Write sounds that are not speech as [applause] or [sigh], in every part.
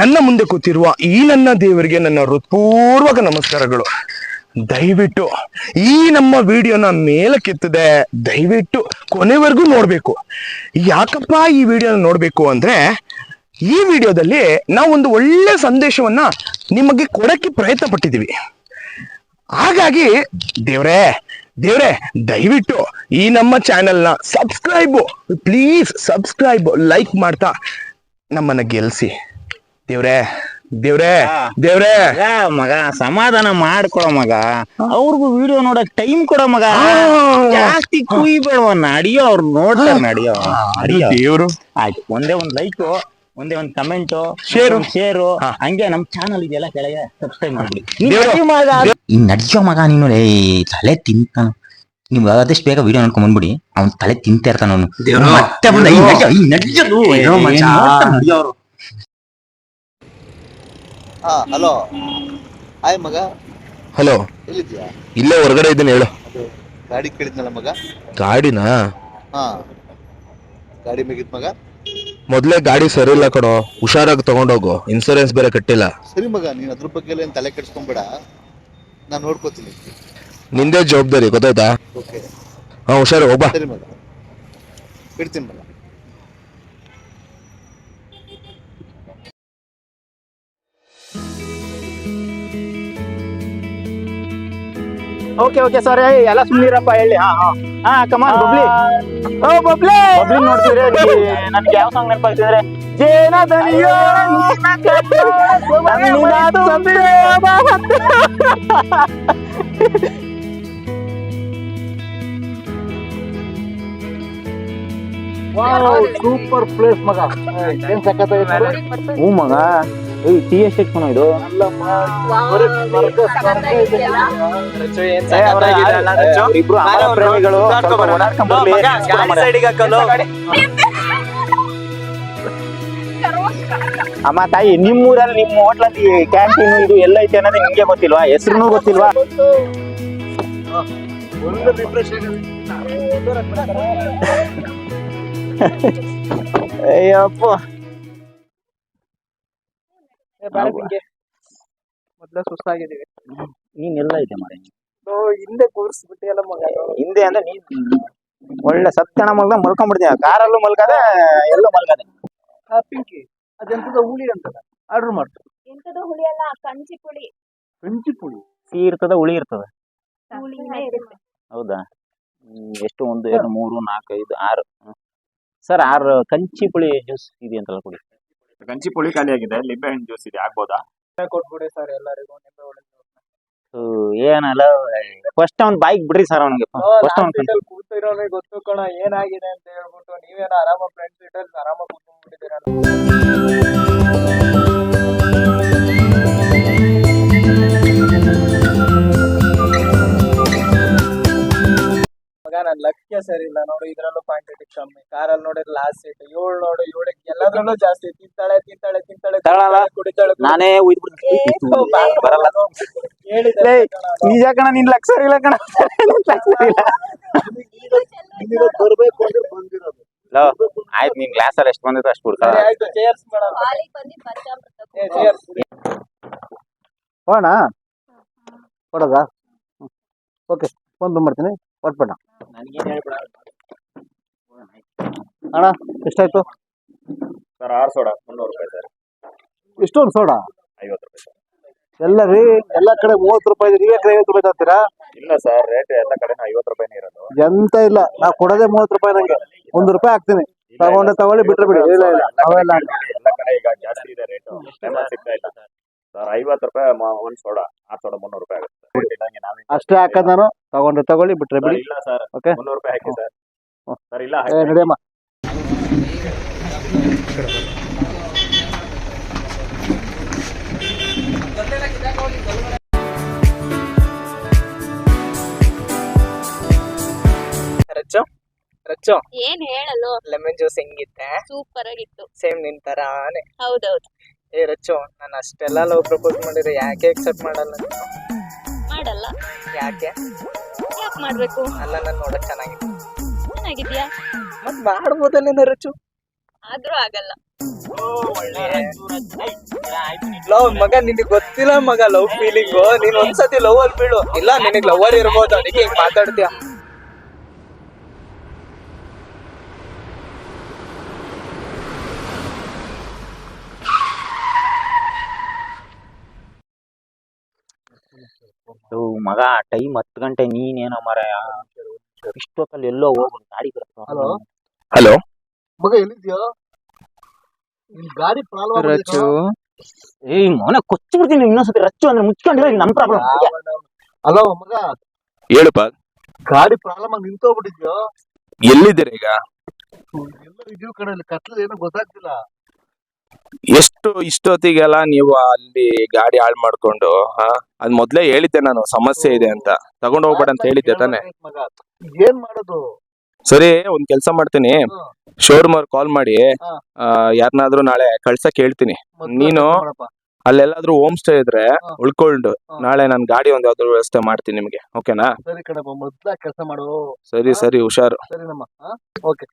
ನನ್ನ ಮುಂದೆ ಕೂತಿರುವ ಈ ನನ್ನ ದೇವರಿಗೆ ನನ್ನ ಹೃತ್ಪೂರ್ವಕ ನಮಸ್ಕಾರಗಳು. ದಯವಿಟ್ಟು ಈ ನಮ್ಮ ವಿಡಿಯೋನ ಮೇಲಕ್ಕೆತ್ತದೆ. ದಯವಿಟ್ಟು ಕೊನೆವರೆಗೂ ನೋಡ್ಬೇಕು. ಯಾಕಪ್ಪ ಈ ವಿಡಿಯೋನ ನೋಡ್ಬೇಕು ಅಂದ್ರೆ ಈ ವಿಡಿಯೋದಲ್ಲಿ ನಾವು ಒಂದು ಒಳ್ಳೆ ಸಂದೇಶವನ್ನ ನಿಮಗೆ ಕೊಡಕ್ಕೆ ಪ್ರಯತ್ನ ಪಟ್ಟಿದ್ದೀವಿ ಹಾಗಾಗಿ ದೇವ್ರೇ ದೇವ್ರೇ, ದಯವಿಟ್ಟು ಈ ನಮ್ಮ ಚಾನೆಲ್ನ ಸಬ್ಸ್ಕ್ರೈಬ್, ಪ್ಲೀಸ್ ಸಬ್ಸ್ಕ್ರೈಬ್, ಲೈಕ್ ಮಾಡ್ತಾ ನಮ್ಮನ್ನ ಗೆಲ್ಸಿ. ದೇವ್ರೇ ದೇವ್ರೇ ದೇವ್ರೇ. ಮಗ ಮಗ ಸಮಾಧಾನ ಮಾಡ್ಕೊಡೋ ಮಗ. ಅವ್ರಿಗೂ ವಿಡಿಯೋ ನೋಡಕ್ ಟೈಮ್ ಕೊಡ ಮಗ. ಜಾಸ್ತಿ ಕುಯ್ಬೇಡವ ನಡಿಯೋ ಅವ್ರು ನೋಡ್ತಾರೆ ನಡಿಯೋ. ನಡಿಯೋ. ದೇವ್ರು. ಆಯ್ತು ಒಂದೇ ಒಂದ್ ಲೈಕ್ ಒಂದೇ ಒಂದ್ ಕಮೆಂಟ್ ಶೇರ್. ಶೇರು. ಹಂಗೆ ನಮ್ ಚಾನಲ್ ಇದೆಲ್ಲ ಕೆಳಗೆ ಸಬ್ಸ್ಕ್ರೈಬ್ ಮಾಡ್ಬಿಡಿ. ಮಗ. ಈ ನಡ್ಯೋ ಮಗ ನೀನು ಲೇ ತಲೆ ತಿಂತಾನ ನೀವು ಆದಷ್ಟು ಬೇಗ ವಿಡಿಯೋ ನೋಡ್ಕೊಂಡ್ ಬಂದ್ಬಿಡಿ. ಅವ್ನ್ ತಲೆ ತಿಂತಾ ಇರ್ತಾನ ಅವನು. ದೇವ್ರು. ಮತ್ತೆ ಬಂದ ಈ ನಡ್ಯೋ ಈ ಏನೋ. ಹಾ ಹಲೋ. ಹಾಯ್ ಮಗ. ಹಲೋ. ಎಲ್ಲಿದ್ಯಾ ಇಲ್ಲೇ ಹೊರಗಡೆ ಇದ್ದೀನಿ ಹೇಳು. ಗಾಡಿ ಕೇಳಿದ್ನಲ್ಲ ಮಗ? ಗಾಡಿನ? ಹಾ. ಗಾಡಿ ಮೇಗಿದ್ ಮಗ? ಮೊದಲೇ ಗಾಡಿ ಸರಿ ಇಲ್ಲ ಕಣೋ. ಹುಷಾರಾಗಿ ತಗೊಂಡೋಗು. ಇನ್ಸೂರೆನ್ಸ್ ಬೇರೆ ಕಟ್ಟಿಲ್ಲ. ಸರಿ ಮಗ ನೀನ್ ಅದ್ರ ಬಗ್ಗೆ ಏನ್ ತಲೆ ಕೆಡ್ಸ್ಕೊಂಬೇಡ. ನಾನು ನೋಡ್ಕೋತೀನಿ. ನಿಂದೇ ಜವಾಬ್ದಾರಿ ಗೊತ್ತಾಯ್ತಾ? ಓಕೆ. ಹಾ ಹುಷಾರು ಒಬ್ಬ ಸರಿ ಮಗ. ಇಡ್ತೀನಿ ಮಗ. ಓಕೆ ಓಕೆ ಸರ್ ಎಲ್ಲ ಸುಮ್ಮನಿರಪ್ಪ ಹೇಳಿ. ಹಾ ಹಾ. ಹಾ ಕಮಾನ್ ಬಬ್ಲಿ. ಓ ಬಬ್ಲಿ. ಬಬ್ಲಿ ನೋಡ್ತಿದ್ರೆ [laughs] ನನ್ಗೆ ಯಾವ ಸಾಂಗ್ ನೆನಪಾಗ್ತಿದ್ರೆ? ಜೇನ ದನಿಯೋ ನೀನ ಕಟ್ಟು, ನನ್ನಿನಾದ ಸಂದೇಹ. ಸೂಪರ್ ಪ್ಲೇಸ್ ಮಗ. ಏನ್ ಸಖತ್ತಾಗಿದೆ ಹ್ಞೂ ಮಗ. ಟೀ ಎಸ್ಟೇಟ್ ಕಣೋ ಇದು? ಇಬ್ರು ಅಮರ ಪ್ರೇಮಿಗಳು. ಅಮ್ಮ ತಾಯಿ ನಿಮ್ಮೂರಲ್ಲಿ ನಿಮ್ಮ ಹೋಟ್ಲಲ್ಲಿ ಕ್ಯಾಂಟೀನ್ ಇದು ಎಲ್ಲ ಐತೆ ಅನ್ನೋದು ನಿಮ್ಗೆ ಗೊತ್ತಿಲ್ವಾ? ಹೆಸರುನು ಗೊತ್ತಿಲ್ವಾ? [laughs] ಅಯ್ಯಪ್ಪ. ಮೊದ್ಲ ಸುಸ್ತಾಗಿದ್ದೀವಿ. ನೀನ್ ಎಲ್ಲ ಇದೆ ಮಾರೆ ಓ, ಹಿಂದೆ ಕೂರಿಸ್ಬಿಟ್ಟಿಯಲ್ಲ ಮಗ. ಹಿಂದೆ ಅಂದ್ರೆ ನೀನ್ ಒಳ್ಳೆ ಸತ್ತಣ ಮಲ್ಗ ಮಲ್ಕೊಂಡ್ಬಿಡ್ತೀಯ ಕಾರಲ್ಲೂ ಮಲ್ಕದೆ ಎಲ್ಲೂ ಮಲ್ಕದೆ ಆ ಪಿಂಕಿ ಅದೆಂತದ ಹುಳಿ ಅಂತದ ಆರ್ಡರ್ ಮಾಡ್ತು ಎಂತದ ಹುಳಿ ಅಲ್ಲ ಕಂಚಿ ಪುಳಿ. ಕಂಚಿ ಪುಳಿ. ಸಿಹಿ ಇರ್ತದ ಹುಳಿ ಇರ್ತದ. ಹೌದಾ? ಎಷ್ಟು? ಒಂದು ಎರಡು ಮೂರು ನಾಲ್ಕು ಐದು ಆರು. ಸರ್ ಆರು ಕಂಚಿ ಪುಳಿ ಜ್ಯೂಸ್ ಇದೆ ಅಂತಲ್ಲ ಕುಡಿ. ಗಂಜಿ ಪುಳಿ ಖಾಲಿ ಆಗಿದೆ ಲಿಂಬೆ ಹಣ್ಣು ಜ್ಯೂಸ್ ಇದೆ ಆಗ್ಬೋದಾ? ಕೊಟ್ಬಿಡಿ ಸರ್ ಎಲ್ಲರಿಗೂ ನಿಂಬೆ ಒಳಗೆ ಏನಲ್ಲ ಫಸ್ಟ್ ಅವ್ನ್ ಬೈಕ್ ಬಿಡ್ರಿ ಸರ್ ಅವನಿಗೆ. ಫಸ್ಟ್ ಅವ್ನ್ ಸೀಟಲ್ಲಿ ಕೂತಿರೋನೇ ಗೊತ್ತು ಕಣ ಏನಾಗಿದೆ ಅಂತ ಹೇಳ್ಬಿಟ್ಟು ನೀವೇನೋ ಆರಾಮ ಫ್ರೆಂಡ್ಸ್ ಇಟ್ಟಲ್ಲಿ ಆರಾಮ ಕೂತ್ಕೊಂಡ್ಬಿಟ್ಟಿದ್ದೀರ? ಸರಿ ಇಲ್ಲ ನೋಡು ಇದ್ರಲ್ಲೂ ಕ್ವಾಂಟಿಟಿ ಕಮ್ಮಿ. ಕಾರಲ್ಲಿ ನೋಡಿದ್ರೆ ಲಾಸ್ಟ್ ಸೀಟ್ ಏಳು ನೋಡು ಏಳಕ್ಕೆ ಎಲ್ಲದ್ರಲ್ಲೂ ಜಾಸ್ತಿ. ತಿಂತಾಳೆ ತಿಂತಾಳೆ ತಿಂತಾಳೆ ತಗೊಳಲ್ಲ? ಕುಡಿತಾಳೆ, ನಾನೇ ಬರಲ್ಲ. ಹೇಳಿದೆ ನಿಜ ಕಣ ನಿನ್ ಲಕ್ಷ ಇಲ್ಲ ಕಣ. ನಿನ್ ಲಕ್ಷ ಇಲ್ಲ. ಬರ್ಬೇಕು ಅಂದ್ರೆ ಬಂದಿರೋದು ಲೋ, ಆಯ್ತು ನಿನ್ ಗ್ಲಾಸ್ ಅಲ್ಲಿ ಎಷ್ಟು ಬಂದಿತ್ತು ಅಷ್ಟು ಕೊಡ್ತಾರ ಆಯ್ತು ಚೇರ್ಸ್ ಮೇಡಮ್ ಹಾಲಿಗೆ ಬಂದು ಪಂಚಾಮೃತ ಏ ಚೇರ್ಸ್ ಹೋಣ ಕೊಡೋದಾ? ಓಕೆ ಫೋನ್ ಮಾಡ್ತೀನಿ ಕೊಟ್ಬೇಡ ಅಣ್ಣ ಎಷ್ಟಾಯ್ತು? ಸರ್ ಆರು ಸೋಡಾ ಮುನ್ನೂರು ರೂಪಾಯಿ ಸರ್ ಇಷ್ಟೊಂದು ಸೋಡಾ? ಐವತ್ತು ರೂಪಾಯಿ ಸರ್ ಎಲ್ಲ ರೀ ಎಲ್ಲ ಕಡೆ ಮೂವತ್ತು ರೂಪಾಯಿ ಇದೆ. ನೀವೇ ಕಡೆ ಐವತ್ತು ರೂಪಾಯಿ ತರ್ತೀರಾ? ಇಲ್ಲ ಸರ್ ರೇಟ್ ಎಲ್ಲ ಕಡೆ ಐವತ್ತು ರೂಪಾಯಿನೇ ಇರೋದು. ಎಂತ ಇಲ್ಲ ನಾ ಕೊಡೋದೇ ಮೂವತ್ತು ರೂಪಾಯಿ ನಂಗೆ. ಒಂದು ರೂಪಾಯಿ ಹಾಕ್ತೀನಿ. ತಗೊಂಡೆ ತಗೊಳ್ಳಿ ಬಿಟ್ರೆ ಬಿಡಿ. ಇಲ್ಲ ಇಲ್ಲ ಅವೆಲ್ಲ ಎಲ್ಲ ಕಡೆ ಈಗ ಜಾಸ್ತಿ ಇದೆ ರೇಟು. ಸಿಗ್ತಾ ಇಲ್ಲ. ಸರ್ ಐವತ್ತು ರೂಪಾಯಿ ಮಾ ಒಂದು ಸೋಡಾ ಆ ಸೋಡಾ ಮುನ್ನೂರು ರೂಪಾಯಿ ಆಗುತ್ತೆ. ಅಷ್ಟೇ ಹಾಕದ್ ನಾನು. ತಗೊಂಡ್ರೆ ತಗೊಳ್ಳಿ ಬಿಟ್ರೆ ಬಿಡಿ. ಇಲ್ಲ ಸರ್. ಓಕೆ ಮುನ್ನೂರು ರೂಪಾಯಿ ಹಾಕಿ ಸರ್. ಸರ್ ಇಲ್ಲ ಏ ನಡಿಯಮ್ಮ. ರಚ್ಚು? ರಚ್ಚು? ಏನ್ ಹೇಳಲು? ಲೆಮನ್ ಜ್ಯೂಸ್ ಹೆಂಗಿತ್ತೆ? ಸೂಪರ್ ಆಗಿತ್ತು. ಸೇಮ್ ನಿನ್ ತರಾನೇ. ಹೌದೌದು. ಏ ರಚ್ಚು ನಾನು ಅಷ್ಟೆಲ್ಲ ಲವ್ ಪ್ರಪೋಸ್ ಮಾಡಿದ್ರೆ ಯಾಕೆ ಎಕ್ಸೆಪ್ಟ್ ಮಾಡಲ್ಲ ನೀನು? ಮಾಡಲ್ಲ. ಯಾಕೆ? ಯಾಕೆ ಮಾಡ್ಬೇಕು? ಅಲ್ಲ ನಾನು ನೋಡಕ್ ಚೆನ್ನಾಗಿದೆ ಚೆನ್ನಾಗಿದ್ಯಾ? ಮತ್ ಮಾಡ್ಬೋದಲ್ಲ ಆದ್ರೂ ಆಗಲ್ಲ. ಲವ್ ಮಗ ನಿನಗೆ ಗೊತ್ತಿಲ್ಲ ಮಗ ಲವ್ ಫೀಲಿಂಗ್ ನೀನ್ ಒಂದ್ಸತಿ ಲವ್ ಅಲ್ಲಿ ಬೀಳು. ಇಲ್ಲ ನಿನಗ್ ಲವರ್ ಇರ್ಬೋದು ಅದಕ್ಕೆ ಹಿಂಗ್ ಮಾತಾಡ್ತೀಯ? ಮಗ ಟೈಮ್ ಹತ್ತು ಗಂಟೆ ನೀನೇನೋ ಮಾರಾಯ ಇಷ್ಟೊತ್ತಲ್ಲಿ ಎಲ್ಲೋ ಹೋಗ್ ಗಾಡಿ Hello? ಹಲೋ? ಮಗ ಎಲ್ಲಿದ್ಯೋ? ನಿನ್ ಗಾಡಿ ಪ್ರಾಬ್ಲಮ್ ರಚ್ಚು? ಏಯ್ ಮೊನೆ ಕೊಚ್ಚಿ ಬಿಡ್ತೀನಿ ಇನ್ನೊಂದ್ಸತಿ ರಚ್ಚು ಅಂದ್ರೆ ಮುಚ್ಕೊಂಡಿರೋ ಇದು ನಮ್ ಪ್ರಾಬ್ಲಮ್ ಹಲೋ ಮಗ? ಹೇಳಪ್ಪ ಗಾಡಿ ಪ್ರಾಬ್ಲಮ್ ಆಗಿ ನಿಂತೋಗ್ಬಿಟ್ಟಿದ್ಯೋ ಎಲ್ಲಿದ್ದೀರ ಈಗ? ಎಲ್ಲರೂ ಇದೀವ್ ಕಡೆ ಇಲ್ಲಿ ಏನು ಏನೋ ಗೊತ್ತಾಗ್ತಿಲ್ಲ. ಎಷ್ಟು ಇಷ್ಟೊತ್ತಿಗೆಲ್ಲ ನೀವು ಅಲ್ಲಿ ಗಾಡಿ ಹಾಳು ಮಾಡ್ಕೊಂಡು ಹಾ ಅದ್ ಮೊದ್ಲೇ ಹೇಳಿದ್ದೆ ನಾನು ಸಮಸ್ಯೆ ಇದೆ ಅಂತ ತಗೊಂಡ್ ಹೋಗ್ಬೇಡ ಅಂತ ಹೇಳಿದ್ದೆ ತಾನೆ ಮಗ ಏನ್ ಮಾಡೋದು ಸರಿ ಒಂದ್ ಕೆಲ್ಸ ಮಾಡ್ತೀನಿ. ಶೋರೂಮ್ ಅವ್ರ ಕಾಲ್ ಮಾಡಿ ಹಾ. ಯಾರ್ನಾದ್ರೂ ನಾಳೆ ಕಳ್ಸಕ್ ಹೇಳ್ತೀನಿ ಮೊದ್ಲು ನೀನು? ಮಾಡಪ್ಪ. ಅಲ್ಲೆಲ್ಲಾದ್ರೂ ಹೋಮ್ ಸ್ಟೇ ಇದ್ರೆ ಹಾ. ಉಳ್ಕೊಂಡು ಹಾ. ನಾಳೆ ನಾನು ಗಾಡಿ ಒಂದ್ ಯಾವ್ದಾದ್ರು ವ್ಯವಸ್ಥೆ ಮಾಡ್ತೀನಿ ನಿಮ್ಗೆ ಓಕೆನಾ ಸರಿ ಕಣಪ್ಪ ಮೊದ್ಲ ಕೆಲಸ ಮಾಡು ಸರಿ ಸರಿ ಹುಷಾರು ಸರಿನಮ್ಮ ಓಕೆ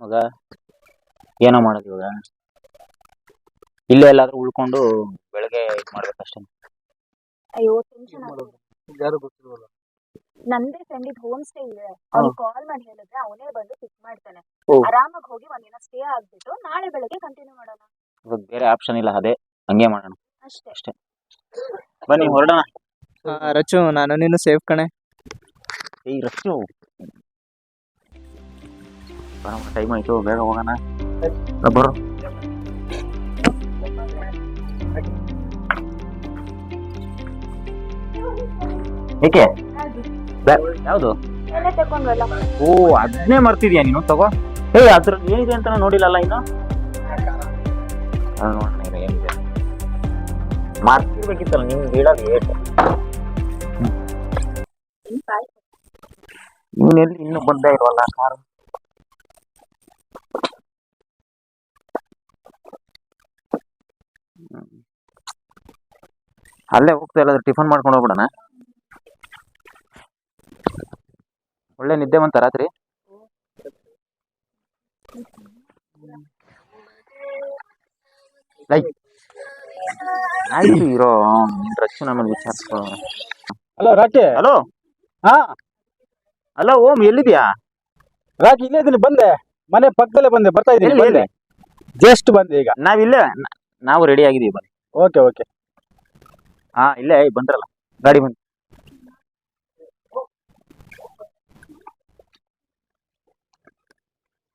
ಮಗ? ಏನೋ ಮಾಡೋದು ಇವಾಗ. ಇಲ್ಲೇ ಎಲ್ಲಾದ್ರೂ ಉಳ್ಕೊಂಡು ಬೆಳಗ್ಗೆ ಇದು ಮಾಡ್ಬೇಕಷ್ಟೇ ಅಯ್ಯೋ ಟೆನ್ಷನ್ ಯಾರು ಗೊತ್ತಿಲ್ವಲ್ಲ? ನಂದೇ ಫ್ರೆಂಡ್ ಇದ್ ಹೋಮ್ ಸ್ಟೇ ಇದೆ. ಅವ್ನಿಗೆ ಕಾಲ್ ಮಾಡಿ ಹೇಳಿದ್ರೆ ಅವನೇ ಬಂದು ಪಿಕ್ ಮಾಡ್ತಾನೆ. ಓ. ಆರಾಮಾಗಿ ಹೋಗಿ ಒಂದಿನ ಸ್ಟೇ ಆಗ್ಬಿಟ್ಟು ನಾಳೆ ಬೆಳಗ್ಗೆ ಕಂಟಿನ್ಯೂ ಮಾಡೋಣ. ಇವಾಗ ಬೇರೆ ಆಪ್ಷನ್ ಇಲ್ಲ ಅದೇ. ಹಂಗೆ ಮಾಡೋಣ. ಅಷ್ಟೇ. ಅಷ್ಟೇ. ಬನ್ನಿ ಹೊರಡೋಣ. ರಚು ನಾನು ನೀನು ಸೇಫ್ ಕಣೆ. ಏಯ್ ರಚ್ಚು. ಟೈಮ್ ಆಯ್ತು ಬೇಗ ಹೋಗೋಣ ಬರೋ ಏಕೆ ಯಾವುದು? ಓ ಅದನ್ನೇ ಮರ್ತಿದ್ಯಾ ನೀನು? ತಗೋ. ಏ ಅದ್ರ ಏನಿದೆ ಅಂತ ನೋಡಿಲ್ಲಲ್ಲ ಇನ್ನು? ನೋಡೋಣ ಏನಿದೆ. ಮಾರ್ತಿರ್ಬೇಕಿತ್ತಲ್ಲ ನಿಮ್ಗೆ ಬೀಳೋದು ಏಟ್ ಇನ್ನೆಲ್ಲಿ ಇನ್ನೂ ಬಂದೇ ಇಲ್ವಲ್ಲ ಕಾರು? ಅಲ್ಲೇ ಹೋಗ್ತಾ ಇಲ್ಲಾದ್ರೆ ಟಿಫನ್ ಮಾಡ್ಕೊಂಡು ಹೋಗ್ಬಿಡಣ. ಒಳ್ಳೆ ನಿದ್ದೆ ಬಂತ ರಾತ್ರಿ? ಲೈ ಆಯ್ತು ಇರೋ ರಕ್ಷು ನಮ್ಮನ್ನು ವಿಚಾರಿಸ್ಕೊ. ಹಲೋ ರಾಕಿ. ಹಲೋ? ಹಾ? ಹಲೋ ಓಂ ಎಲ್ಲಿದ್ಯಾ ರಾಕಿ ಇಲ್ಲೇ ಇದೀನಿ ಬಂದೆ. ಮನೆ ಪಕ್ಕದಲ್ಲೇ ಬಂದೆ ಬರ್ತಾ ಇದ್ದೀನಿ ಬಂದೆ. ಜಸ್ಟ್ ಬಂದೆ ಈಗ. ನಾವಿಲ್ಲೇ ನಾವು ರೆಡಿ ಆಗಿದೀವಿ ಬನ್ನಿ. ಓಕೆ ಓಕೆ ಹಾ ಇಲ್ಲೇ ಬಂದ್ರಲ್ಲ. ಗಾಡಿ ಬಂದು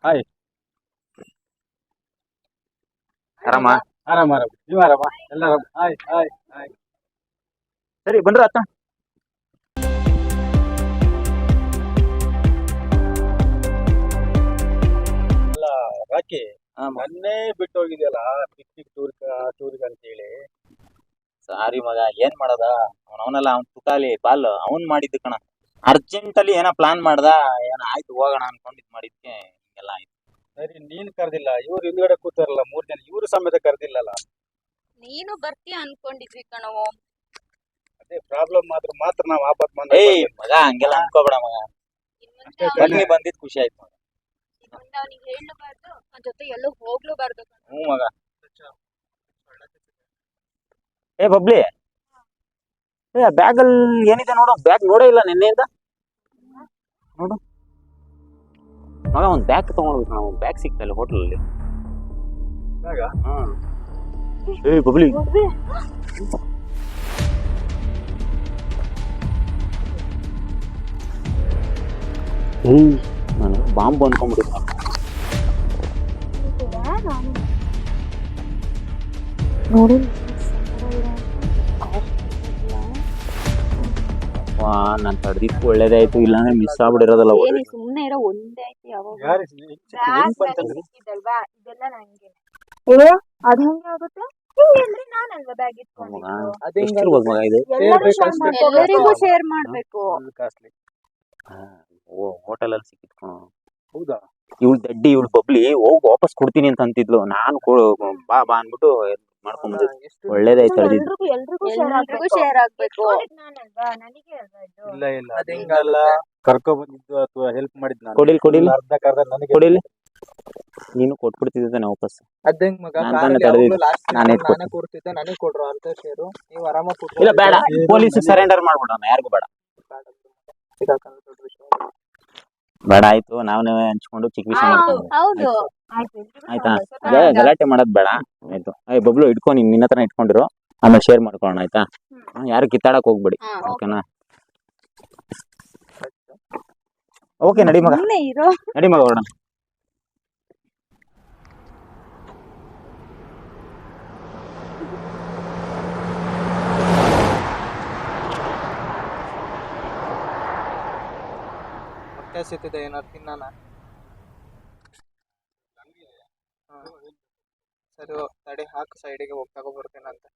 ಹಾಯ್ ಆರಾಮ? ಆರಾಮ ಆರಾಮ. ನೀವು ಆರಾಮ? ಎಲ್ಲ ಆರಾಮ ಹಾಯ್ ಹಾಯ್ ಹಾಯ್ ಸರಿ ಬಂದ್ರ ಅತ್ತ? ರಾಕಿ ಮೊನ್ನೆ ಬಿಟ್ಟು ಹೋಗಿದ್ಯಲ್ಲ ಪಿಕ್ನಿಕ್ ಟೂರ್ ಟೂರ್ಗೆ ಅಂತ ಹೇಳಿ ಸಾರಿ ಮಗ ಏನ್ ಮಾಡದ? ಅವನವನಲ್ಲ ಅವ್ನ ತುಕಾಲಿ ಬಾಲ್ ಅವನ್ ಮಾಡಿದ್ದು ಕಣ. ಅರ್ಜೆಂಟ್ ಅಲ್ಲಿ ಏನೋ ಪ್ಲಾನ್ ಮಾಡ್ದ ಏನ ಆಯ್ತು ಹೋಗೋಣ ಅನ್ಕೊಂಡಿದ್ ಇದ್ ಮಾಡಿದ್ಕೆ ಹಿಂಗೆಲ್ಲ ಆಯ್ತು. ಸರಿ ನೀನ್ ಕರ್ದಿಲ್ಲ. ಇವ್ರು ಹಿಂದ್ಗಡೆ ಕೂತಾರಲ್ಲ ಮೂರ್ ಜನ ಇವ್ರು ಸಮೇತ ಕರ್ದಿಲ್ಲಲ್ಲ? ನೀನು ಬರ್ತೀಯ ಅನ್ಕೊಂಡಿದ್ವಿ ಕಣೋ. ಅದೇ ಪ್ರಾಬ್ಲಮ್ ಮಾತ್ರ ಮಾತ್ರ ನಾವ್ ಆಪತ್ ಏಯ್ ಮಗ ಹಂಗೆಲ್ಲ ಅನ್ಕೋಬೇಡ ಮಗ. ಬನ್ನಿ ಬಂದಿದ್ ಖುಷಿ ಆಯ್ತು ಮಗ. ಅವನಿಗೆ ಹೇಳಬಾರ್ದು ಅವನ ಜೊತೆ ಎಲ್ಲೂ ಹೋಗ್ಲೂಬಾರ್ದು ಕಣೋ. ಹ್ಞೂ ಮಗ. ಏ ಬಬ್ಲಿ. ಏ ಬ್ಯಾಗಲ್ಲಿ ಏನಿದೆ ನೋಡು. ಬ್ಯಾಗ್ ನೋಡೇ ಇಲ್ಲ ನಿನ್ನೆಯಿಂದ. ನೋಡು. ಮಗ ಒಂದು ಬ್ಯಾಗ್ ತಗೊಂಡ್ಬೇಕು ನಾವು. ಬ್ಯಾಗ್ ಸಿಗ್ತಲ್ಲ ಹೋಟೆಲಲ್ಲಿ. ಹೋಟೆಲ್ ಅಲ್ಲಿ ಬ್ಯಾಗಾ? ಏ ಬಬ್ಲಿ. ಏಯ್ ನಾನು ಬಾಂಬ್ ಅನ್ಕೊಂಡ್ಬಿಟ್ಟಿದ್ದೆ. ನೋಡಿ ವಾ ನಾನ್ ತಡ್ದಿದ್ದು ಒಳ್ಳೇದೇ ಆಯ್ತು ಇಲ್ಲಾಂದ್ರೆ ಮಿಸ್ ಆಗ್ಬಿಡಿರೋದಲ್ಲ ಏನಿ ಸುಮ್ನೆ ಇರೋ ಒಂದೇ ಯಾವಾಗ ಬ್ಯಾಗ್ ಬ್ಯಾಗ್ ಇದೆಲ್ಲ ನಂಗೆ. ಏ ಅದ್ ಹೆಂಗೆ ಆಗುತ್ತೆ? ಹಿಂಗೆ ಅಂದ್ರೆ ನಾನಲ್ವಾ ಬ್ಯಾಗ್ ಇಟ್ಕೊಂಡಿದ್ದು? ಎಷ್ಟಿರ್ಬೋದು ಮಗ ಇದು? ಎಲ್ಲರೂ ಶೇರ್ ಮಾಡ್ಬೇಕು. ಎಲ್ಲರಿಗೂ ಶೇರ್ ಮಾಡ್ಬೇಕು. ಕಾಸ್ಟ್ಲಿ ಓ ಹೋಟೆಲ್ ಅಲ್ಲಿ ಸಿಕ್ಕಿದ್ ಹೌದಾ? ಇವಳು ದಡ್ಡಿ ಇವಳು ಬಬ್ಲಿ ಹೋಗಿ ವಾಪಸ್ ಕೊಡ್ತೀನಿ ಅಂತ ಅಂತಿದ್ಲು. ನಾನು ಬಾ ಬಾ ಅನ್ಬಿಟ್ಟು ಮಾಡ್ಕೊಂಡ್ ಒಳ್ಳೇದಾಯ್ತು ಎಲ್ರಿಗೂ ಶೇರ್ ಆಗ್ಬೇಕು. ಇಲ್ಲ ಇಲ್ಲ. ಅದ್ ಹಿಂಗಲ್ಲ ಕರ್ಕೊ ಬಂದಿದ್ದು ಅಥವಾ ಹೆಲ್ಪ್ ಮಾಡಿದ್ ನಾನು. ಕೊಡಿಲ್ ಕೊಡಿಲ್. ಅರ್ಧ ಕರ್ದ ನನಗೆ ಕೊಡಿಲ್. ನೀನು ಕೊಟ್ಬಿಡ್ತಿದ್ದೆ ವಾಪಸ್. ಅದಂಗ್ ಮಗ? ನಾನ್ ಕಾರಲ್ಲಿ ತಾನೇ ತಡೆದಿದ್ದು. ನಾನೇ minute ನಾನೇ ಕೂರ್ತಿದ್ದೆ ನನಗೆ ಕೊಡ್ರು ಅರ್ಧ ಶೇರು. ನೀವು ಆರಾಮಾಗಿ ಇಲ್ಲ ಬೇಡ. ಪೊಲೀಸ್ ಸರೆಂಡರ್ ಮಾಡ್ಬಿಡೋಣ. ಯಾರಿಗೂ ಬೇಡ. ಬೇಡ ಆಯ್ತು. ನಾವೇ ಹಂಚ್ಕೊಂಡು ಚಿಕ್ಕ ವಿಷಯ ಮಾಡ್ಕೊಂಡು ಹೌದು. ಆಯ್ತು ಗಲಾಟೆ ಮಾಡೋದ್ ಬೇಡ. ಆಯ್ತು. ಅಯ್ಯ ಬಬ್ಲು ಇಟ್ಕೊ ನೀನ್ ನಿನ್ನ ಹತ್ರ ಇಟ್ಕೊಂಡಿರು. ಆಮೇಲೆ ಶೇರ್ ಮಾಡ್ಕೊಳ್ಳೋಣ ಆಯ್ತಾ? ಯಾರು ಕಿತ್ತಾಡಕ್ ಹೋಗ್ಬೇಡಿ. ಓಕೆನಾ ಓಕೆ. ನಡಿ ಮಗ. ನಡಿ ಮಗ ಹೊರಡೋಣ ಹೊಟ್ಟೆ ಏನಾದ್ರು ಏನಾರು ತಿನ್ನಾನ ಸರಿ ತಡೆ ಹಾಕು ಸೈಡಿಗೆ ಹೋಗಿ ತಗೊಬರ್ತೀನಂತೆ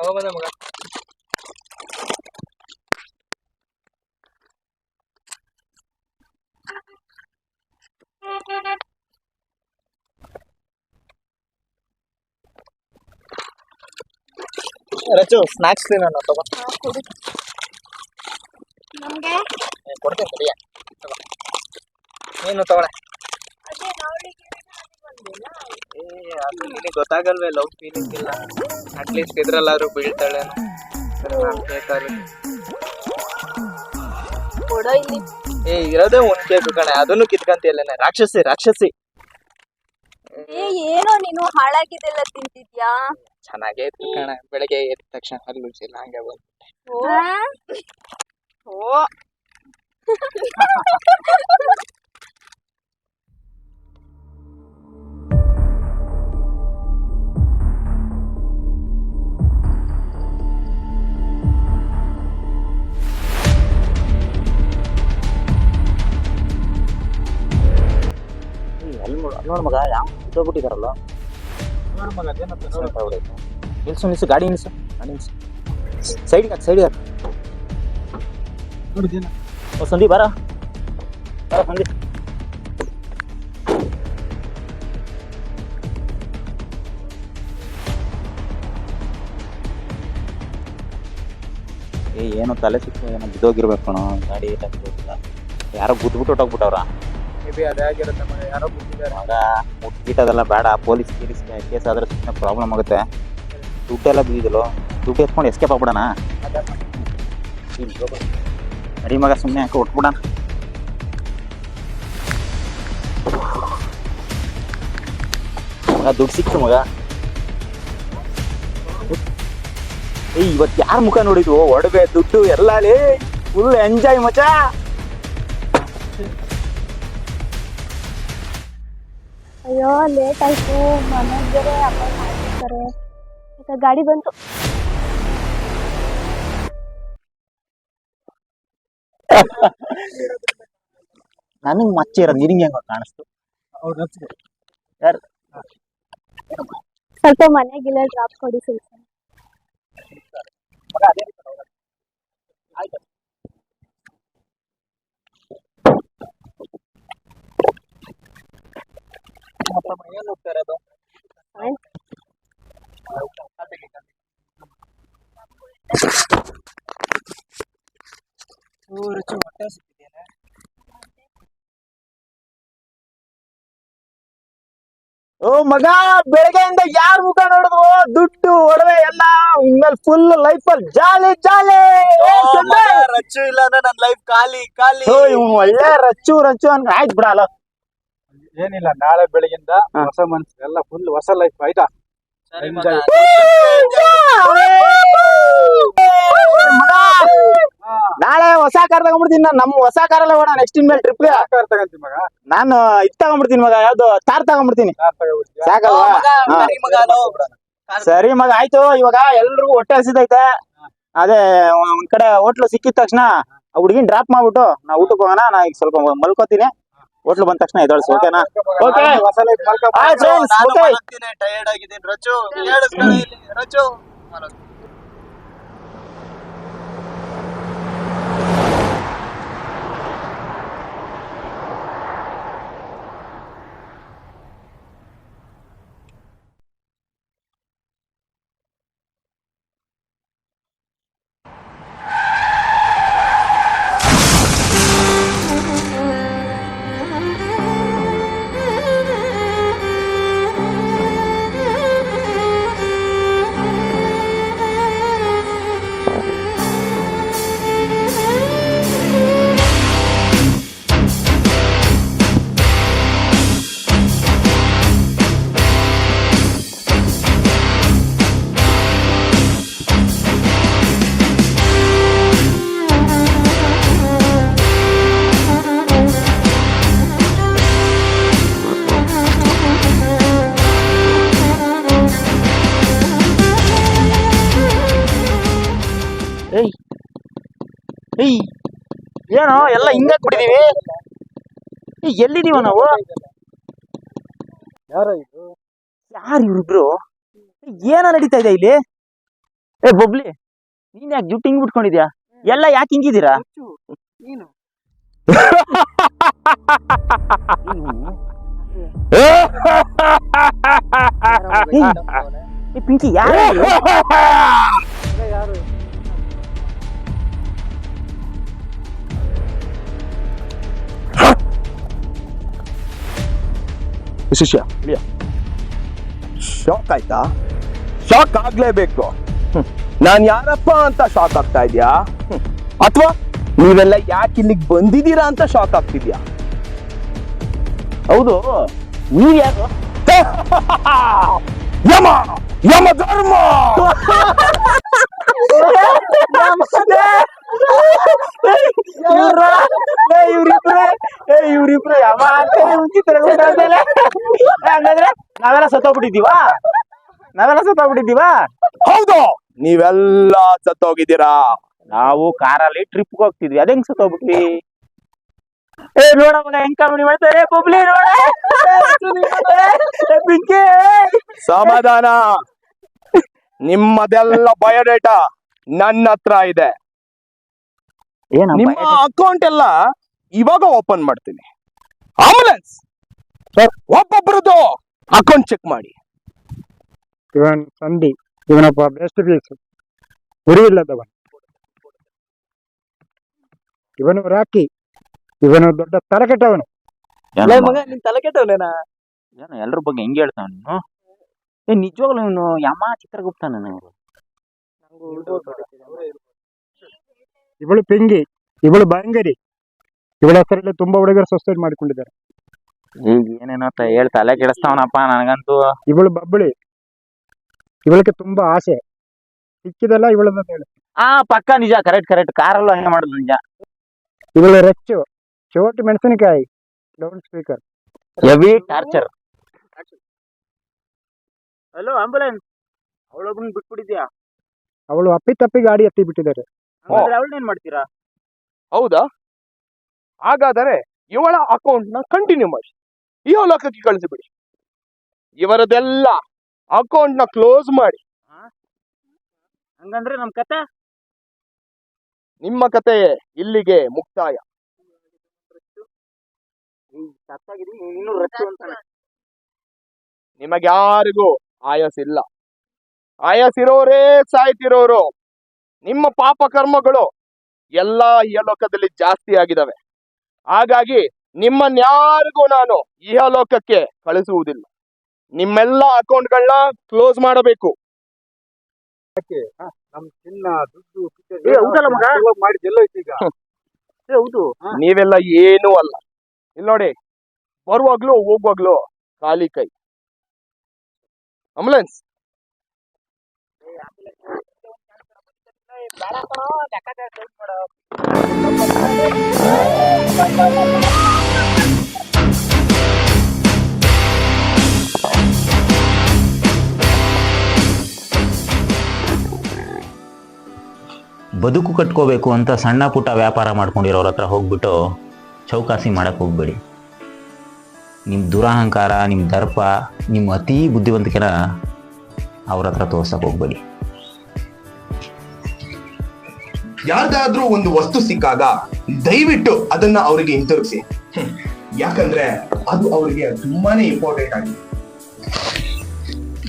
ತಗೊಬಂದೆ ಮಗ ರಚು ಸ್ನಾಕ್ಸ್ ತಿನ್ನೋಣ ತಗೋ ಹಾ, ಕೊಡು ನಮ್ಗೆ ಏ, ಕೊಡ್ತೀನಿ ತಡಿಯ ತಗೋ ನೀನು ತಗೊಳೆ ಅದೇ ನಾವಳಿಗೆ ಬಂದಿಲ್ಲ ಏ ಅದು ನಿನಗೆ ಗೊತ್ತಾಗಲ್ವೇ ಲವ್ ಫೀಲಿಂಗ್ ಇಲ್ಲ. ಅಟ್ಲೀಸ್ಟ್ ಇದ್ರಲ್ಲಾದ್ರೂ ಬೀಳ್ತಾಳೇನೋ ಸರಿ ನಾನು ಬೇಕಾದ್ರೆ ಕೊಡೋ ಇಲ್ಲಿ. ಏ ಇರೋದೇ ಒಂದ್ ಕೇಸು ಕಣೆ. ಅದನ್ನು ಕಿತ್ಕಂತಿಯಲ್ಲೇನೆ ರಾಕ್ಷಸಿ ರಾಕ್ಷಸಿ. ಏ ಏನೋ ನೀನು ಹಾಳಾಗಿದೆಲ್ಲ ತಿಂತಿದ್ಯಾ? ಚೆನ್ನಾಗೇ ಇತ್ತು ಕಣೆ. ಬೆಳಗ್ಗೆ ಎದ್ದ ತಕ್ಷಣ ಹಲ್ಲು ಉಜ್ಜಿಲ್ಲ ಹಂಗೆ ಬಂದು ಓ. ಓ [laughs] ನೋಡ್ ಮಗ, ಯಾವ ಬಿಟ್ಟೋಗ್ಬಿಟ್ಟಿದಾರಲ್ಲ ನಿಲ್ಸು ನಿಲ್ಸು, ಗಾಡಿ ನಿಲ್ಸು. ನಿಲ್ಸು. ಸೈಡ್ಗೆ ಹಾಕಿ ಸೈಡ್ಗೆ ಹಾಕಿ. ಓ, ಸಂದೀಪ್, ಬಾರ. ಬಾರ, ಸಂದೀಪ್. ಏನೋ ತಲೆ ಸಿಕ್ಕ ಏನೋ ಬಿದ್ದೋಗಿರ್ಬೇಕು ಗಾಡಿ. ಯಾರೋ ಗುದ್ಬಿಟ್ಟು ಹೊಟ್ಟೋಗ್ಬಿಟ್ಟವ್ರ ಮೇ ಬಿ ಮಗ ಯಾರೋ ಬಿಟ್ಟಿದ್ದಾರೆ ಬೇಡ ಪೊಲೀಸ್ ಗೀಲೀಸ್ ಕೇಸ್ ಆದ್ರೆ ಸುಮ್ಮನೆ ಪ್ರಾಬ್ಲಮ್ ಆಗುತ್ತೆ. ದುಡ್ಡೆಲ್ಲ ಬಿದ್ದಿದಲು ದುಡ್ಡು ಎತ್ಕೊಂಡು ಎಸ್ಕೇಪ್ ಆಗ್ಬಿಡಣ. ಅಡಿ ಮಗ ಸುಮ್ಮನೆ ಹಾಕಿ ಹೊಟ್ಬಿಡಣ ಮಗ ದುಡ್ಡು ಸಿಕ್ತು ಮಗ. ಏಯ್ ಇವತ್ತು ಯಾರ ಮುಖ ನೋಡಿದ್ವು? ಒಡವೆ ದುಡ್ಡು ಎಲ್ಲ ಫುಲ್ ಎಂಜಾಯ್ ಮಚಾ ಅಯ್ಯೋ ಲೇಟ್ ಆಯ್ತು. ಮನೆಗೆ ಬೇರೆ ಅಪ್ಪ ಮಾಡ್ತಿರ್ತಾರೆ. ಮತ್ತೆ ಗಾಡಿ ಬಂತು. ನನಗೆ ಮಚ್ಚೆ ಇರೋದು ನಿನಗೆ ಹೆಂಗ ಕಾಣಿಸ್ತು. ಯಾರು? ಸ್ವಲ್ಪ ಮನೆಗಿಲ್ಲ ಡ್ರಾಪ್ ಕೊಡಿ ಸ್ವಲ್ಪ ಏನ್ ಹೋಗ್ತಾ ಇರೋದು ಆಯ್ತು. ಓ ರುಚಿ ಹೊಟ್ಟೆ ಹಸಿತಿದೆಯೇನೆ? ಓ ಮಗ ಬೆಳಗ್ಗೆಯಿಂದ ಯಾರ ಮುಖ ನೋಡಿದ್ವು ದುಡ್ಡು ಒಡವೆ ಎಲ್ಲ ಇನ್ಮೇಲೆ ಫುಲ್ ಲೈಫ್ ಅಲ್ಲಿ ಜಾಲಿ ಜಾಲಿ ರಚ್ಚು ಇಲ್ಲ ಅಂದ್ರೆ ನನ್ ಲೈಫ್ ಖಾಲಿ ಖಾಲಿ ಒಳ್ಳೆ ರಚ್ಚು ರಚ್ಚು ಅಂತ ಆಯ್ತು ಬಿಡಲ್ಲ ಏನಿಲ್ಲ ನಾಳೆ ಬೆಳಗಿಂದ ಹೊಸ ಮನ್ಸು ಎಲ್ಲ ಫುಲ್ ಹೊಸ ಲೈಫ್ ಆಯ್ತಾ. ಮಗ. ನಾಳೆ ಹೊಸ ಕಾರ್ ತಗೊಂಡ್ಬಿಡ್ತೀನಿ. ನಾನು ನಮ್ಮ ಹೊಸ ಕಾರಲ್ಲೇ ಹೋಗೋಣ ನೆಕ್ಸ್ಟ್ ಇನ್ಮೇಲೆ ಟ್ರಿಪ್ ಕಾರ್ ತಗೊಂತೀನಿ ಮಗ. ನಾನು ಇದು ತಗೊಂಡ್ಬಿಡ್ತೀನಿ ಮಗ ಯಾವ್ದು ತಾರ್ ತಗೊಂಡ್ಬಿಡ್ತೀನಿ. ಕಾರ್ ತಗೋಬಿಡ್ತೀಯ ಓ ಸಾಕಲ್ವಾ? ಹಾ. ಸರಿ ಮಗ, ಸರಿ ಮಗ ಆಯ್ತು. ಇವಾಗ ಎಲ್ರಿಗೂ ಹೊಟ್ಟೆ ಹಸಿದೈತೆ ಅದೇ ಒಂದ್ ಕಡೆ ಹೋಟ್ಲು ಸಿಕ್ಕಿದ ತಕ್ಷಣ ಆ ಹುಡುಗಿನ ಡ್ರಾಪ್ ಮಾಡ್ಬಿಟ್ಟು ನಾ ಊಟಕ್ಕೆ ಹೋಗೋಣ ನಾ ಈಗ ಸ್ವಲ್ಪ ಮಲ್ಕೋತೀನಿ. ಹೋಟ್ಲು ಬಂದ ತಕ್ಷಣ ಎದ್ದೇಳ್ಸು ಓಕೆನಾ ಓಕೆ ಟೈರ್ಡ್ ಆಗಿದ್ದೀನಿ. ರಚು ಹೇಳಿಸ್ಕೊಳ್ಳಿ ಇಲ್ಲಿ. ರಚು. ಏಯ್ ಏನೋ ಎಲ್ಲ ಹಿಂಗ ಬಿಟ್ಟಿದೀವಿ ಎಲ್ಲಿದೀವ ನಾವು ಯಾರೋ ಇವ್ರಿಬ್ರು? ಏನ ನಡೀತಾ ಇದೆ ಇಲ್ಲಿ? ಏ ಬೊಬ್ಲಿ ನೀನ್ ಯಾಕೆ ಜುಟ್ಟು ಹಿಂಗ್ ಬಿಟ್ಕೊಂಡಿದ್ಯಾ ಎಲ್ಲ ಯಾಕೆ ಹಿಂಗಿದ್ದೀರಾ? ಏ ಪಿಂಕಿ ಯಾರು ಶಿಷ್ಯ ಶಾಕ್ ಆಯ್ತಾ? ಶಾಕ್ ಆಗ್ಲೇಬೇಕು. ನಾನ್ ಯಾರಪ್ಪ ಅಂತ ಶಾಕ್ ಆಗ್ತಾ ಇದ್ಯಾ? ಅಥವಾ ನೀವೆಲ್ಲ ಯಾಕೆ ಇಲ್ಲಿಗೆ ಬಂದಿದ್ದೀರಾ ಅಂತ ಶಾಕ್ ಆಗ್ತಿದ್ಯಾ? ಹೌದು, ನೀವ್ ಯಾರು? [laughs] ಯಮ ಯಮ ಧರ್ಮ! [laughs] ಇವ್ರಿಬ್ರು ಏ ಇವ್ರಿಬ್ರು ಯಾವ ಹಂಗಂದ್ರೆ ನಾವೆಲ್ಲ ಸತ್ತೋಗ್ಬಿಟ್ಟಿದೀವಾ ನಾವೆಲ್ಲ ಸತ್ತೋಗ್ಬಿಟ್ಟಿದ್ದೀವಾ ಹೌದು. ನೀವೆಲ್ಲ ಸತ್ತೋಗಿದ್ದೀರಾ? ನಾವು ಕಾರಲ್ಲಿ ಟ್ರಿಪ್ ಹೋಗ್ತಿದ್ವಿ. ಅದ್ ಹೆಂಗ್ ಸತ್ತೋಗ್ಬಿಟ್ವಿ? ಏ ನೋಡ ಹೆಂಗ್ ಕಾಮಿಡಿ ಮಾಡ್ತಾರೆ ಬೊಬ್ಲಿ ನೋಡ. ಪಿಂಕಿ ಸಮಾಧಾನ. ನಿಮ್ಮದೆಲ್ಲ ಬಯೋಡೇಟಾ? ನನ್ನ ಹತ್ರ ಇದೆ. ನಿಮ್ಮ ಅಕೌಂಟ್ ಎಲ್ಲ ಇವಾಗ ಓಪನ್ ಮಾಡ್ತೀನಿ. ಆಂಬುಲೆನ್ಸ್ ಸರ್ ಒಬ್ಬೊಬ್ರದ್ದು ಅಕೌಂಟ್ ಚೆಕ್ ಮಾಡಿ. ಇವನ್ ಸಂಧಿ ಇವನಪ್ಪ ಬೆಸ್ಟ್ ಪೀಸ್ ಗುರಿ ಇವನು ರಾಕಿ ಇವನು ದೊಡ್ಡ ತಲೆ ಕೆಟ್ಟವನು ನಿನ್ ತಲೆ ಕೆಟ್ಟವನೇನಾ ಏನೋ ಎಲ್ರ ಬಗ್ಗೆ ಹೆಂಗೆ ಹೇಳ್ತಾವ ನೀನು ಏ ನಿಜವಾಗ್ಲೂ ಇವನು ಯಮ ಚಿತ್ರಗುಪ್ತ ನಾನು ಇವಳು ಪಿಂಗಿ ಇವಳು ಭಯಂಗರಿ ಇವಳ ಹೆಸರಲ್ಲಿ ತುಂಬಾ ಹುಡುಗರು ಸೊಸೈಡ್ ಮಾಡ್ಕೊಂಡಿದ್ದಾರೆ. ಈಗ ಏನೇನೋ ತ- ಹೇಳ್ ತಲೆ ಕೆಡಿಸ್ತಾವನಪ್ಪ ನನಗಂತೂ. ಇವಳು ಬಬ್ಬಳಿ. ಇವಳಿಗೆ ತುಂಬಾ ಆಸೆ. ಸಿಕ್ಕಿದೆಲ್ಲ ಇವಳನ್ನ ಹೇಳಿ. ಆ ಪಕ್ಕ ನಿಜ ಕರೆಕ್ಟ್ ಕರೆಕ್ಟ್ ಕಾರಲ್ಲೂ ಹಂಗೆ ಮಾಡುದು ನಿಜ. ಇವಳು ರೆಚ್ಚು. ಚೋಟಿ ಮೆಣಸಿನಕಾಯಿ. Loud speaker heavy torture hello ambulance ಅವಳೊಬ್ಬನ್ ಬಿಟ್ಬಿಟ್ಟಿದ್ಯಾ? ಅವಳು ಅಪ್ಪಿ ತಪ್ಪಿ ಗಾಡಿ ಎತ್ತಿ ಬಿಟ್ಟಿದ್ದಾರೆ. ಹಂಗಾದ್ರೆ ಅವಳನ್ನೇನ್ ಮಾಡ್ತೀರಾ? ಹೌದಾ? ಹಾಗಾದರೆ ಇವಳ ಅಕೌಂಟ್ನ ಕಂಟಿನ್ಯೂ ಮಾಡಿ ಈ ಲೋಕಕ್ಕೆ ಕಳಿಸಿಬಿಡಿ ಇವರದೆಲ್ಲ ಅಕೌಂಟ್ನ ಕ್ಲೋಸ್ ಮಾಡಿ. ಹಂಗಂದ್ರೆ ನಮ್ ಕತೆ? ನಿಮ್ಮ ಕತೆ ಇಲ್ಲಿಗೆ ಮುಕ್ತಾಯ. ನಿಮಗ್ಯಾರಿಗೂ ಇನ್ನೂ ಇಲ್ಲ ಆಯಸ್ ಇರೋರೇ ಸಾಯ್ತಿರೋರು. ನಿಮ್ಮ ಪಾಪ ಕರ್ಮಗಳು ಎಲ್ಲ ಇಹಲೋಕದಲ್ಲಿ ಜಾಸ್ತಿ ಆಗಿದಾವೆ. ಹಾಗಾಗಿ ನಿಮ್ಮನ್ಯಾರಿಗೂ ನಾನು ಇಹಲೋಕಕ್ಕೆ ಕಳಿಸುವುದಿಲ್ಲ. ನಿಮ್ಮೆಲ್ಲ ಅಕೌಂಟ್ಗಳನ್ನ ಕ್ಲೋಸ್ ಮಾಡಬೇಕು. ನಮ್ ಚಿನ್ನ ದುಡ್ಡು ಈಗ. ಹೌದು ನೀವೆಲ್ಲ ಏನೂ ಅಲ್ಲ. ಇಲ್ಲಿ ನೋಡಿ ಬರುವಾಗ್ಲೂ ಹೋಗುವಾಗ್ಲೂ ಖಾಲಿ ಕೈ. ಆಂಬುಲೆನ್ಸ್. ಬದುಕು ಕಟ್ಕೋಬೇಕು ಅಂತ ಸಣ್ಣ ಪುಟ್ಟ ವ್ಯಾಪಾರ ಮಾಡ್ಕೊಂಡಿರೋರ ಹತ್ರ ಹೋಗ್ಬಿಟ್ಟು ಚೌಕಾಸಿ ಮಾಡಕ್ಕೆ ಹೋಗ್ಬೇಡಿ. ನಿಮ್ಮ ದುರಹಂಕಾರ ನಿಮ್ಮ ದರ್ಪ ನಿಮ್ಮ ಅತೀ ಬುದ್ಧಿವಂತಿಕೆನ ಅವ್ರ ಹತ್ರ ತೋರ್ಸಕ್ಕೆ ಹೋಗ್ಬೇಡಿ. ಯಾರ್ದಾದ್ರೂ ಒಂದು ವಸ್ತು ಸಿಕ್ಕಾಗ ದಯವಿಟ್ಟು ಅದನ್ನ ಅವರಿಗೆ ಹಿಂತಿರುಗಿಸಿ. ಯಾಕಂದ್ರೆ ಅದು ಅವರಿಗೆ ತುಂಬಾನೇ ಇಂಪಾರ್ಟೆಂಟ್ ಆಗಿದೆ.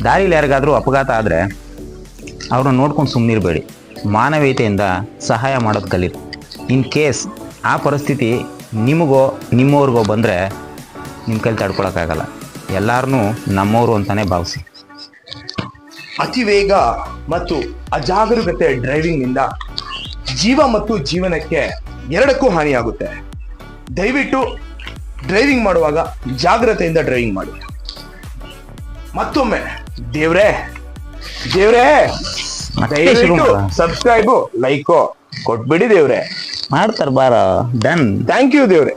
ದಾರಿಲಿ ಯಾರಿಗಾದ್ರೂ ಅಪಘಾತ ಆದ್ರೆ ಅವ್ರನ್ನ ನೋಡ್ಕೊಂಡು ಸುಮ್ಮನಿರ್ಬೇಡಿ ಮಾನವೀಯತೆಯಿಂದ ಸಹಾಯ ಮಾಡೋದು ಕಲೀರಿ. ಇನ್ ಕೇಸ್ ಆ ಪರಿಸ್ಥಿತಿ ನಿಮಗೋ ನಿಮ್ಮವ್ರಿಗೋ ಬಂದರೆ ನಿಮ್ಮ ಕೈಲಿ ತಡ್ಕೊಳಕ್ಕಾಗಲ್ಲ. ಎಲ್ಲರನ್ನೂ ನಮ್ಮವರು ಅಂತಾನೆ ಭಾವಿಸಿ. ಅತಿ ವೇಗ ಮತ್ತು ಅಜಾಗರೂಕತೆ ಡ್ರೈವಿಂಗ್ನಿಂದ ಜೀವ ಮತ್ತು ಜೀವನಕ್ಕೆ ಎರಡಕ್ಕೂ ಹಾನಿಯಾಗುತ್ತೆ. ದಯವಿಟ್ಟು ಡ್ರೈವಿಂಗ್ ಮಾಡುವಾಗ ಜಾಗ್ರತೆಯಿಂದ ಡ್ರೈವಿಂಗ್ ಮಾಡಿ. ಮತ್ತೊಮ್ಮೆ ದೇವ್ರೆ ದೇವ್ರೇ ಸಬ್ಸ್ಕ್ರೈಬ್ ಲೈಕ್ ದಯವಿಟ್ಟು ಮಾಡೋಣ. ಸಬ್ಸ್ಕ್ರೈಬು ಲೈಕು ಕೊಟ್ಬಿಡಿ ದೇವ್ರೆ. ಮಾಡ್ತಾರೆ ಬಾರ ಡನ್ ಥ್ಯಾಂಕ್ ಯು ದೇವ್ರೆ.